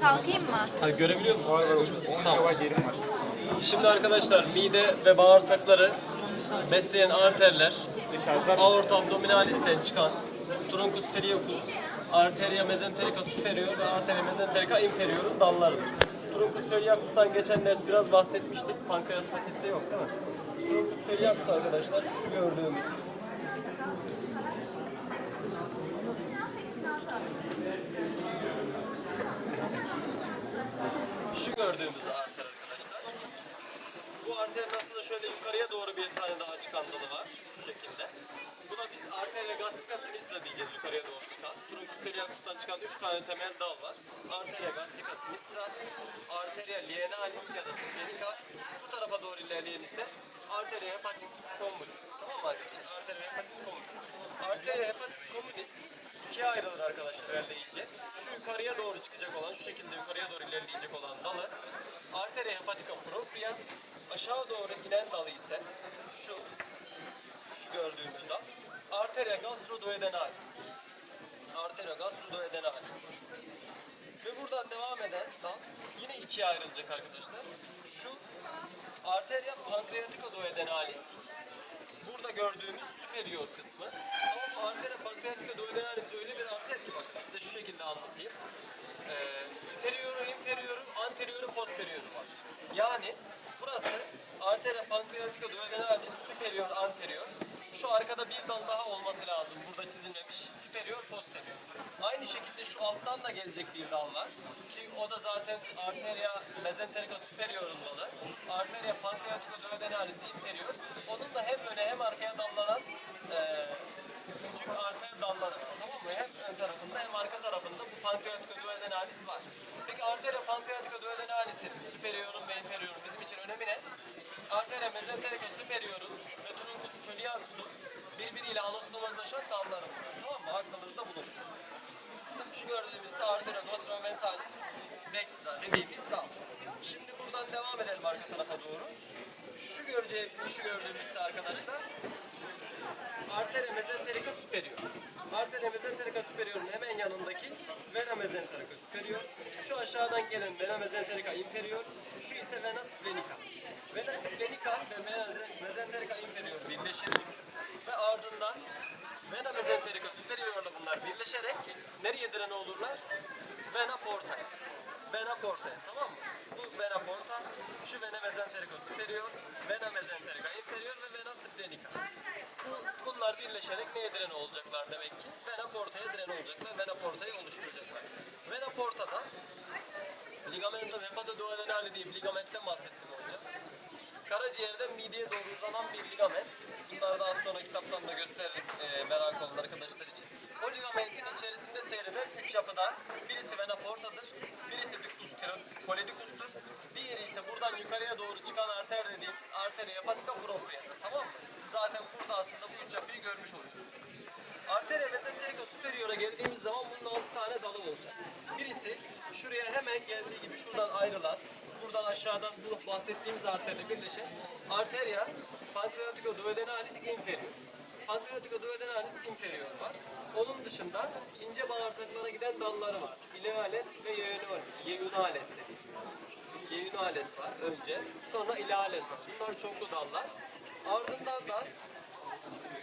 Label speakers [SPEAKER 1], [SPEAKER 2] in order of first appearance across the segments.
[SPEAKER 1] Kalkayım mı?
[SPEAKER 2] Hadi görebiliyor musun?
[SPEAKER 3] Var var 10
[SPEAKER 2] Tamam.
[SPEAKER 3] GB yerim var.
[SPEAKER 2] Şimdi arkadaşlar mide ve bağırsakları besleyen arterler, aorta abdominalis'ten çıkan truncus sericus, arteria mesenterica superior ve arteria mesenterica inferior'un dallarıdır. Truncus sericus'tan geçen ders biraz bahsetmiştik. Pankreas pakette yok değil mi? Truncus sericus arkadaşlar şu gördüğümüz Şu gördüğümüz arter arkadaşlar. Bu arterin aslında şöyle yukarıya doğru bir tane daha çıkan dalı var. Şu şekilde. Buna biz arteria gastrica sinistra diyeceğiz yukarıya doğru çıkan. Truncus sericus'tan çıkan 3 tane temel dal var. Arteria gastrica sinistra, arteria lienalis ya da splenica. Bu tarafa doğru ilerleyen ise arteria hepatis communis. Tamam mı arkadaşlar? Arteria hepatis communis. Arteria hepatis communis ikiye ayrılır arkadaşlar ilerleyince. Şu yukarıya doğru çıkacak olan, şu şekilde yukarıya doğru ilerleyecek olan dalı arteria hepatica propria, aşağı doğru inen dalı ise şu şu gördüğümüz dal arteria gastroduodenalis. Arteria gastroduodenalis. Ve buradan devam eden dal yine ikiye ayrılacak arkadaşlar. Şu arteria pancreatica duodenalis. Burada gördüğümüz superior kısmı. Ama bu arteria pancreatica duodenalis öyle bir arter ki bakın size şu şekilde anlatayım. Ee, superioru, inferioru, anterioru, posterior'u var. Yani burası arteria pancreatica duodenalis superior, anterior. Şu arkada bir dal daha olması lazım. Burada çizilmemiş. Superior, posterior. Aynı şekilde şu alttan da gelecek bir dal var. Ki o da zaten arteria mesenterica superior'un dalı. Arteria pancreatica duodenalis inferior. Onun da hem öne hem arkaya dallanan eee küçük arter dalları. Tamam mı? Hem ön tarafında hem arka tarafında bu pancreatica duodenalis var. Peki arteria pancreatica duodenalis'in superior'un ve inferior'un bizim için önemi ne? Arteria mesenterica superior'un truncus celiacus'un birbiriyle anastomozlaşan dalları var. Tamam mı? Aklınızda bulunsun. Şu gördüğümüz de arteria nostroventalis dextra dediğimiz dal. Şimdi buradan devam edelim arka tarafa doğru. Şu göreceğimiz, şu gördüğümüz ise arkadaşlar arteria mesenterica superior. Arteria mesenterica superior'un hemen yanındaki vena mesenterica superior. Şu aşağıdan gelen vena mesenterica inferior. Şu ise vena splenica. Vena splenica ve vena mesenterica inferior birleşir. Ve ardından vena mesenterica superior'la bunlar birleşerek nereye direne olurlar? Vena porta. Vena porta tamam mı? Bu vena porta, şu vena mesenterica superior, vena mesenterica inferior ve vena splenica. Bu, bunlar birleşerek neye direne olacaklar demek ki? Vena portaya direne olacaklar, vena portayı oluşturacaklar. Vena portada ligamentum hepatoduodenale diye bir ligamentten bahsettim. Karaciğerden mideye doğru uzanan bir ligament. Bunları daha sonra kitaptan da gösteririm e, merak olan arkadaşlar için. O ligamentin içerisinde seyreden üç yapıdan birisi vena portadır, birisi ductus choledicus'tur, diğeri ise buradan yukarıya doğru çıkan arter dediğimiz arteria hepatica propriadır. Tamam mı? Zaten burada aslında bu üç yapıyı görmüş oluyorsunuz. Arteria mesenterica superior'a geldiğimiz zaman bunun 6 tane dalı olacak. Birisi şuraya hemen geldiği gibi şuradan ayrılan, buradan aşağıdan bu bahsettiğimiz arterle birleşen arteria pancreatica duodenalis inferior. Pancreatica duodenalis inferior var. Onun dışında ince bağırsaklara giden dalları var. Ileales ve yeunales dediğimiz. Yeunales var önce. Sonra ileales var. Bunlar çoklu dallar. Ardından da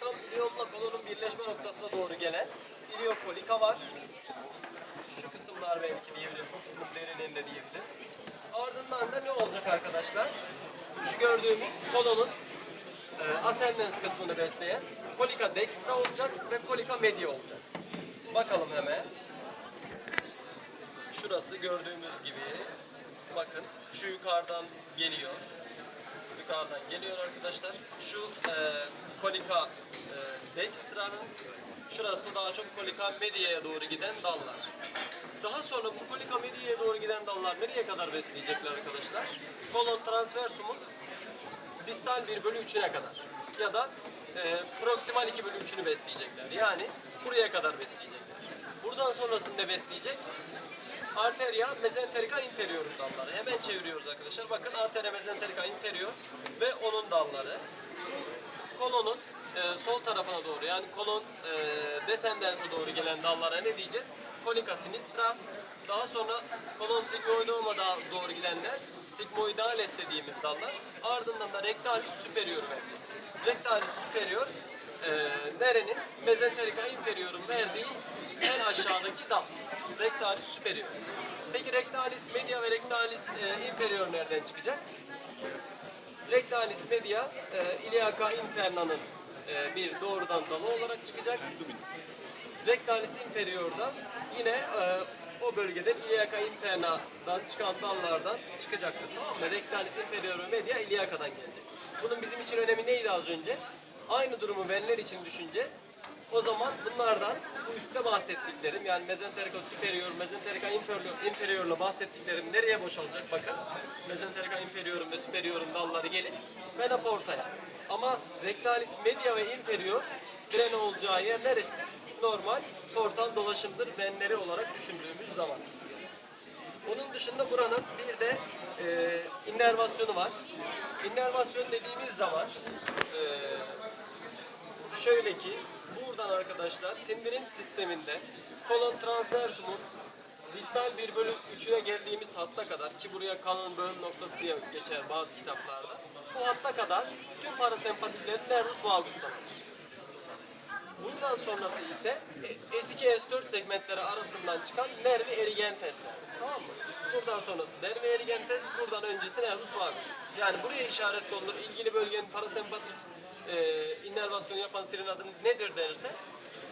[SPEAKER 2] tam iliomla kolonun birleşme noktasına doğru gelen iliokolika var. Şu kısımlar belki diyebiliriz, bu kısmın derinliğinde diyebiliriz. Ardından da ne olacak arkadaşlar? Şu gördüğümüz kolonun e, ascendens kısmını besleyen kolika dextra olacak ve kolika media olacak. Bakalım hemen. Şurası gördüğümüz gibi. Bakın şu yukarıdan geliyor yukarıdan geliyor arkadaşlar. Şu e, kolika e, dextra'nın şurası da daha çok kolika media'ya doğru giden dallar. Daha sonra bu kolika media'ya doğru giden dallar nereye kadar besleyecekler arkadaşlar? Kolon transversumun distal 1 bölü 3'üne kadar ya da e, proksimal 2 bölü 3'ünü besleyecekler. Yani buraya kadar besleyecekler. Buradan sonrasını ne besleyecek? Arteria mesenterica inferior dalları. Hemen çeviriyoruz arkadaşlar. Bakın arteria mesenterica inferior ve onun dalları. Bu kolonun e, sol tarafına doğru yani kolon e, descendence'e doğru gelen dallara ne diyeceğiz? Colica sinistra, Daha sonra kolon sigmoidoma doğru gidenler sigmoidales dediğimiz dallar. Ardından da rectalis superior verecek. Rectalis superior e, nerenin? Mesenterica inferior'un verdiği en aşağıdaki dal. Rectalis superior. Peki rectalis media ve rectalis e, inferior nereden çıkacak? Rectalis media e, iliaca interna'nın e, bir doğrudan dalı olarak çıkacak. Rectalis inferior'da yine e, o bölgeden iliaca interna'dan çıkan dallardan çıkacaktır. Tamam mı? Rectalis inferior media iliaca'dan gelecek. Bunun bizim için önemi neydi az önce? Aynı durumu venler için düşüneceğiz. O zaman bunlardan bu üstte bahsettiklerim yani mesenterica superior, mesenterica inferior, inferior'la bahsettiklerim nereye boşalacak bakın. Mesenterica inferior'un ve superior'un dalları gelip vena porta'ya. Ama rectalis media ve inferior drene olacağı yer neresidir? Normal portal dolaşımdır venleri olarak düşündüğümüz zaman. Onun dışında buranın bir de e, innervasyonu var. İnnervasyon dediğimiz zaman e, şöyle ki buradan arkadaşlar sindirim sisteminde kolon transversumun distal 1 bölü 3'üne geldiğimiz hatta kadar ki buraya kanın bölüm noktası diye geçer bazı kitaplarda. Bu hatta kadar tüm parasempatiklerin nervus vagus'tan. Buradan sonrası ise e, S2 S4 segmentleri arasından çıkan nervi erigentesler. Tamam mı? Buradan sonrası nervi erigentes, buradan öncesi nervus vagus. Yani buraya işaret konulur. İlgili bölgenin parasempatik e, innervasyonu yapan sirin adı nedir derse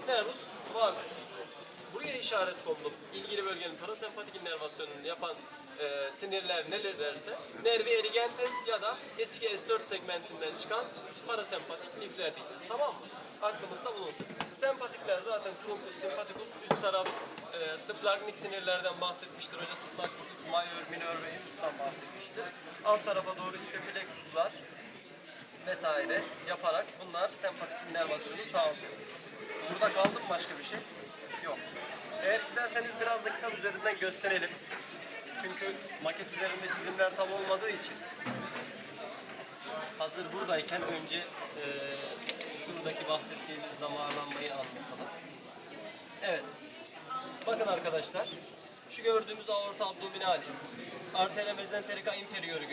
[SPEAKER 2] nervus vagus diyeceğiz. Buraya işaret konulup ilgili bölgenin parasempatik innervasyonunu yapan e, sinirler neler derse nervi erigentes ya da S2 S4 segmentinden çıkan parasempatik lifler diyeceğiz. Tamam mı? aklımızda bulunsun. Sempatikler zaten truncus, sympaticus, üst taraf e, splagmik sinirlerden bahsetmiştir. Hoca splagmicus, major, minor ve infus'tan bahsetmiştir. Alt tarafa doğru işte plexuslar vesaire yaparak bunlar sempatik innervasyonu sağlıyor. Burada kaldı mı başka bir şey? Yok. Eğer isterseniz biraz da kitap üzerinden gösterelim. Çünkü maket üzerinde çizimler tam olmadığı için hazır buradayken önce e, şuradaki bahsettiğimiz damarlanmayı anlatalım. Evet. Bakın arkadaşlar. Şu gördüğümüz aorta abdominalis. Arteria mesenterica inferior'u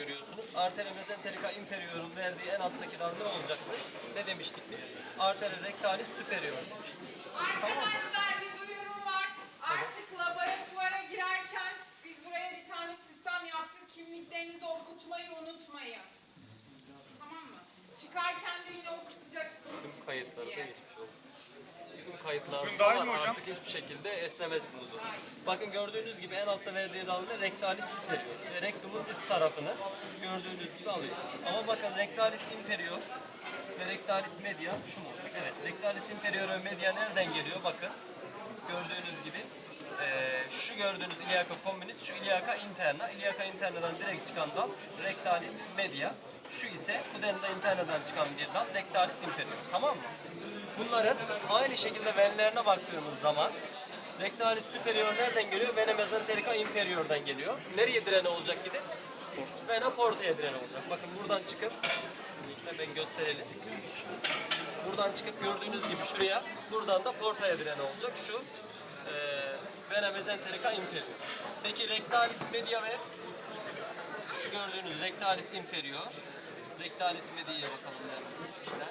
[SPEAKER 2] görüyorsunuz. Arteria mesenterica inferior'un verdiği en alttaki dal ne olacaktı? Ne demiştik biz? Arteria rectalis superior demiştik. Tamam mı?
[SPEAKER 1] Arkadaşlar bir duyurum var. Artık laboratuvara girerken biz buraya bir tane sistem yaptık. Kimliklerinizi okutmayı unutmayın. Tamam mı? Çıkarken de yine okutacaksınız.
[SPEAKER 2] Tüm kayıtları da geçmiş oldu. Tüm kayıtlarda var. Artık hiçbir şekilde esnemezsiniz. Bakın gördüğünüz gibi en altta verdiği dal ne? Rectalis superior. Ve rektumun üst tarafını gördüğünüz gibi alıyor. Ama bakın rectalis inferior ve rectalis media şu mu? Evet. Rectalis inferior ve media nereden geliyor? Bakın. Gördüğünüz gibi eee, şu gördüğünüz iliaca communis, şu iliaca interna. Iliaca internadan direkt çıkan dal rectalis media. Şu ise pudenda internadan çıkan bir dal rectalis inferior. Tamam mı? Bunların aynı şekilde venlerine baktığımız zaman rectalis superior nereden geliyor? Vena mesenterica inferior'dan geliyor. Nereye direne olacak gidip? Vena porta'ya direne olacak. Bakın buradan çıkıp hemen gösterelim. Buradan çıkıp gördüğünüz gibi şuraya, buradan da portaya direne olacak. Şu e, vena mesenterica inferior. Peki rectalis media ve şu gördüğünüz rectalis inferior. Rectalis media'ya bakalım yapmışlar.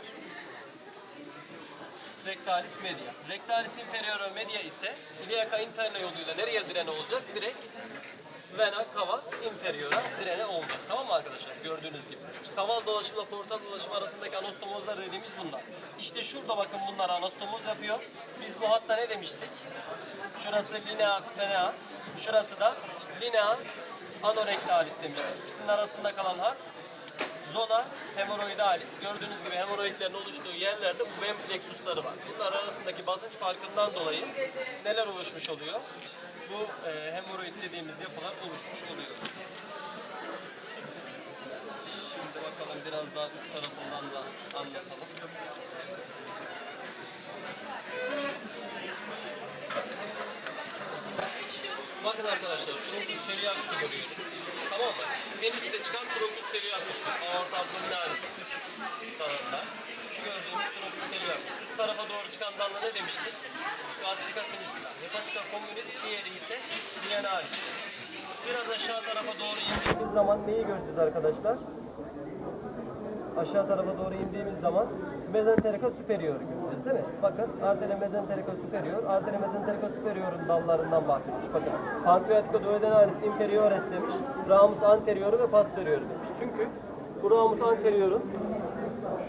[SPEAKER 2] Rectalis media. Rectalis inferior media ise iliaca interna yoluyla nereye direne olacak? Direkt vena cava inferior'a direne olacak. Tamam mı arkadaşlar? Gördüğünüz gibi. Kaval dolaşımla portal dolaşım arasındaki anastomozlar dediğimiz bunlar. İşte şurada bakın bunlar anastomoz yapıyor. Biz bu hatta ne demiştik? Şurası linea cutanea, şurası da linea anorectalis demiştik. İkisinin arasında kalan hat zona hemoroidalis. Gördüğünüz gibi hemoroidlerin oluştuğu yerlerde bu ven plexusları var. Bunlar arasındaki basınç farkından dolayı neler oluşmuş oluyor? Bu e, hemoroid dediğimiz yapılar oluşmuş oluyor. Şimdi bakalım biraz daha üst tarafından da anlatalım. Bakın arkadaşlar truncus celiacus'u görüyoruz. Tamam mı? En üstte çıkan truncus celiacus'tur. Aorta abdominalis üst tarafta. Şu gördüğümüz truncus celiacus. Üst tarafa doğru çıkan dalga ne demiştik? Gastrica sinistra. Hepatica communis, diğeri ise bienalis. Biraz aşağı tarafa doğru indiğimiz zaman neyi göreceğiz arkadaşlar? aşağı tarafa doğru indiğimiz zaman mezenterika superior göreceğiz değil mi? Bakın arteria mezenterika superior, arteria mezenterika superior'un dallarından bahsetmiş. Bakın pancreatica duodenalis inferiores demiş, ramus anterioru ve posterior demiş. Çünkü bu ramus anterior'un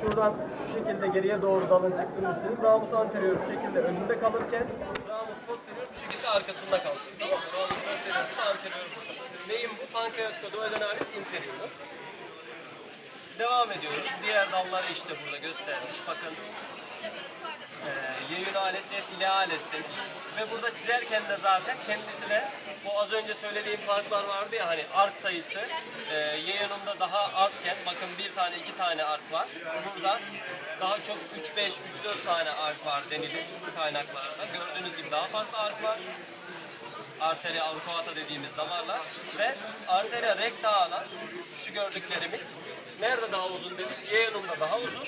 [SPEAKER 2] şuradan şu şekilde geriye doğru dalın çıktığını düşünün. Ramus anterior şu şekilde önünde kalırken ramus posterior bu şekilde arkasında kalacak. Tamam mı? Ramus posterior da anterior burada. Neyin bu? Pancreatica duodenalis inferior. Devam ediyoruz. Diğer dalları işte burada göstermiş. Bakın Yeyunales et ileales demiş. Ve burada çizerken de zaten kendisi de bu az önce söylediğim farklar vardı ya hani ark sayısı e, Yeyun'unda daha azken bakın bir tane iki tane ark var. Burada daha çok 3 5 3 4 tane ark var denilir kaynaklarda. Gördüğünüz gibi daha fazla ark var arteria auricata dediğimiz damarlar ve arteria rectalar şu gördüklerimiz nerede daha uzun dedik? Yeğenumda daha uzun,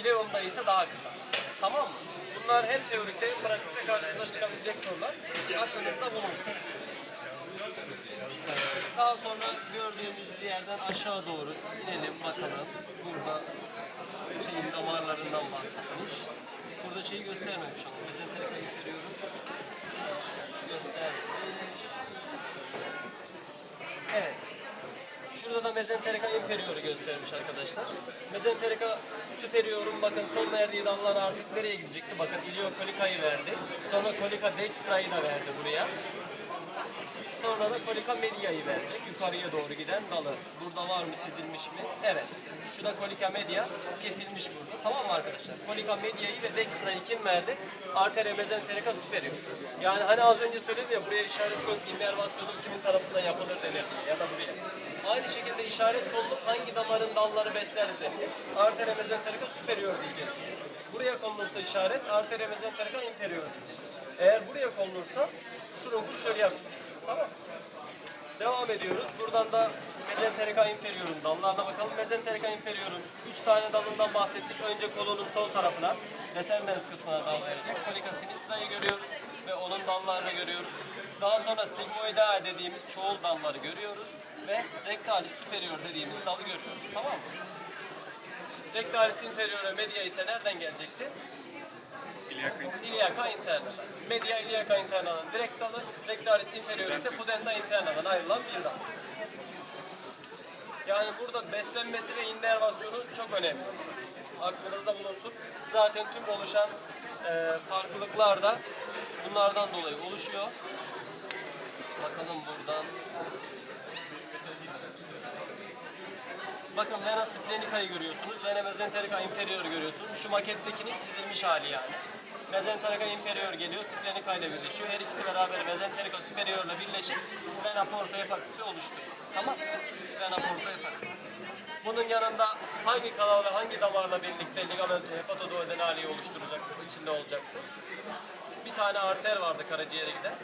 [SPEAKER 2] ileumda ise daha kısa. Tamam mı? Bunlar hem teorikte hem pratikte karşınıza çıkabilecek sorular. Aklınızda bulunsun. Daha sonra gördüğümüz bir yerden aşağı doğru inelim bakalım. Burada şeyin damarlarından bahsetmiş. Burada şeyi göstermemiş ama mezenterika inferior'u göstermiş. Evet. Şurada da mezenterika inferior'u göstermiş arkadaşlar. Mezenterika superior'un bakın son verdiği dallar artık nereye gidecekti? Bakın iliokolikayı verdi. Sonra kolika dextra'yı da verdi buraya. Sonra da kolika media'yı verecek. Yukarıya doğru giden dalı. Burada var mı çizilmiş mi? Evet. Şu da kolika media kesilmiş burada. Tamam mı arkadaşlar? Kolika media'yı ve dextra'yı kim verdi? Arteria mezenterica superior. Yani hani az önce söyledim ya buraya işaret koyup innervasyonu kimin tarafından yapılır denir diye ya da buraya. Aynı şekilde işaret konulup hangi damarın dalları besler denilir. Arteria mezenterica superior diyeceğiz. Buraya konulursa işaret arteria mezenterica inferior diyeceğiz. Eğer buraya konulursa truncus celiacus. Tamam? Devam ediyoruz. Buradan da mezenterika inferior'un dallarına bakalım. Mezenterika inferior'un 3 tane dalından bahsettik. Önce kolonun sol tarafına, descendens kısmına dal verecek. Kolika sinistra'yı görüyoruz ve onun dallarını görüyoruz. Daha sonra sigmoidae dediğimiz çoğul dalları görüyoruz ve rectalis superior dediğimiz dalı görüyoruz. Tamam mı? Rectalis inferior'e media ise nereden gelecekti? Iliaca interna'dan. Media iliaca interna'dan direkt dalı, rectalis inferior ise pudenda interna'dan ayrılan bir dal. Yani burada beslenmesi ve innervasyonu çok önemli. Aklınızda bulunsun. Zaten tüm oluşan e, farklılıklar da bunlardan dolayı oluşuyor. Bakalım buradan. Bakın vena splenica'yı görüyorsunuz. Vena mezenterica inferior görüyorsunuz. Şu makettekinin çizilmiş hali yani. Mezenterica inferior geliyor, splenica ile birleşiyor. Her ikisi beraber mezenterica superior ile birleşip vena porta hepatisi oluşturuyor. Tamam Vena porta hepatisi. Bunun yanında hangi kanal ve hangi damarla birlikte ligamento hepatoduodenaliyi oluşturacaktır, içinde olacaktır. Bir tane arter vardı karaciğere giden.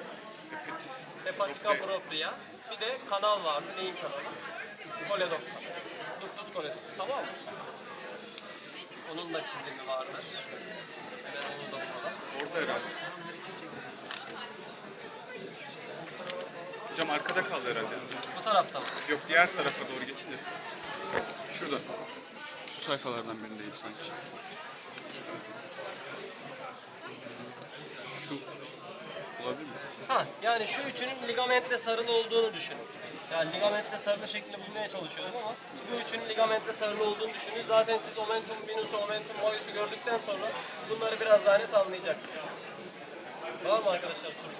[SPEAKER 2] Hepatica propria. Bir de kanal vardı. Neyin kanalı? Koledok. Ductus coledocus. Tamam mı? Onun da çizimi vardır. Ben onu da.
[SPEAKER 3] Orada herhalde. Hocam arkada kaldı herhalde.
[SPEAKER 2] Bu tarafta mı?
[SPEAKER 3] Yok diğer tarafa doğru geçin de. Şurada. Şu sayfalardan birindeyiz sanki. Şu olabilir mi?
[SPEAKER 2] Ha, yani şu üçünün ligamentle sarılı olduğunu düşünün. Yani ligamentle sarılı şeklini bulmaya çalışıyorum ama bu üçünün ligamentle sarılı olduğunu düşünün. Zaten siz omentum venus'u, omentum moyus'u gördükten sonra bunları biraz daha net anlayacaksınız. Var mı arkadaşlar sorusu?